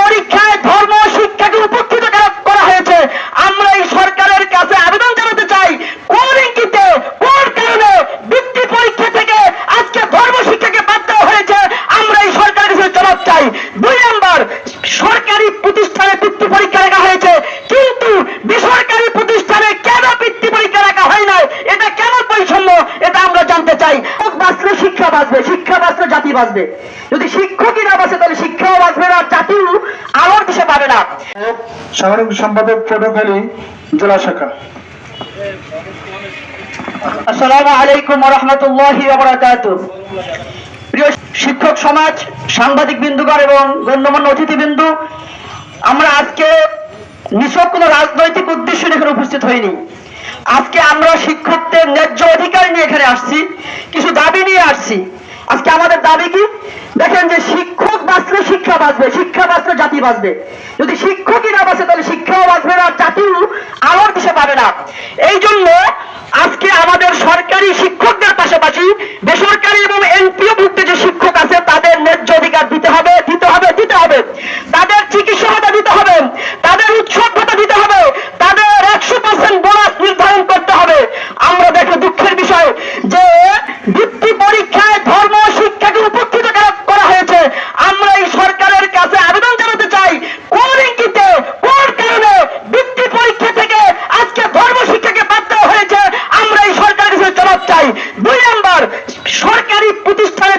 পরীক্ষায় ধর্ম শিক্ষাকে উপস্থিত করা হয়েছে। আমরা এই সরকারের কাছে আবেদন জানাতে চাই, কোন ইঙ্গিতে, কোন কারণে পরীক্ষা থেকে আজকে ধর্ম শিক্ষাকে বাদ দেওয়া হয়েছে? আমরা এই সরকারের কাছে জবাব চাই। দুই নম্বর, সরকারি প্রতিষ্ঠানে পরীক্ষা রাখা হয়েছে। কিন্তু বেসরকারি প্রতিষ্ঠানে কেন বৃত্তি পরীক্ষা রাখা হয় না এটা কেন বৈষম্য? এটা আমরা জানতে চাই। বাঁচলে শিক্ষা বাঁচবে, শিক্ষা বাঁচলে জাতি বাঁচবে। যদি শিক্ষকই না বাঁচে, তাহলে শিক্ষাও বাঁচবে না জাতিও আলোর দিশে পাবে না সাধারণ সম্পাদক পটুখালী জেলা শাখা। আসসালামু আলাইকুম রহমতুল্লাহি প্রিয় শিক্ষক সমাজ, সাংবাদিক বিন্দুগণ এবং গণ্যমান্য অতিথিবৃন্দু, আমরা আজকে নিছক কোনো রাজনৈতিক উদ্দেশ্য এখানে উপস্থিত হইনি। আজকে আমরা শিক্ষকদের ন্যায্য অধিকার নিয়ে এখানে আসছি, কিছু দাবি নিয়ে আসছি। আজকে আমাদের দাবি কি? দেখেন যে শিক্ষক বাঁচলে শিক্ষা বাঁচবে, শিক্ষা বাঁচলে জাতি বাঁচবে। যদি শিক্ষকই না বাঁচে, তাহলে শিক্ষাও বাঁচবে না জাতি আলোর দিশে পাবে না। এই জন্য আজকে আমাদের সরকারি শিক্ষকদের পাশাপাশি বেসরকারি এবং এনপিও এনপিওভুক্ত যে শিক্ষক আছে, তাদের ন্যায্য অধিকার দিতে হবে দিতে হবে দিতে হবে। তাদের চিকিৎসা দিতে হবে, তাদের উৎসব দিতে হবে, তাদের একশো পার্সেন্ট বোনাস চাই। দুই নাম্বার সরকারি প্রতিষ্ঠানে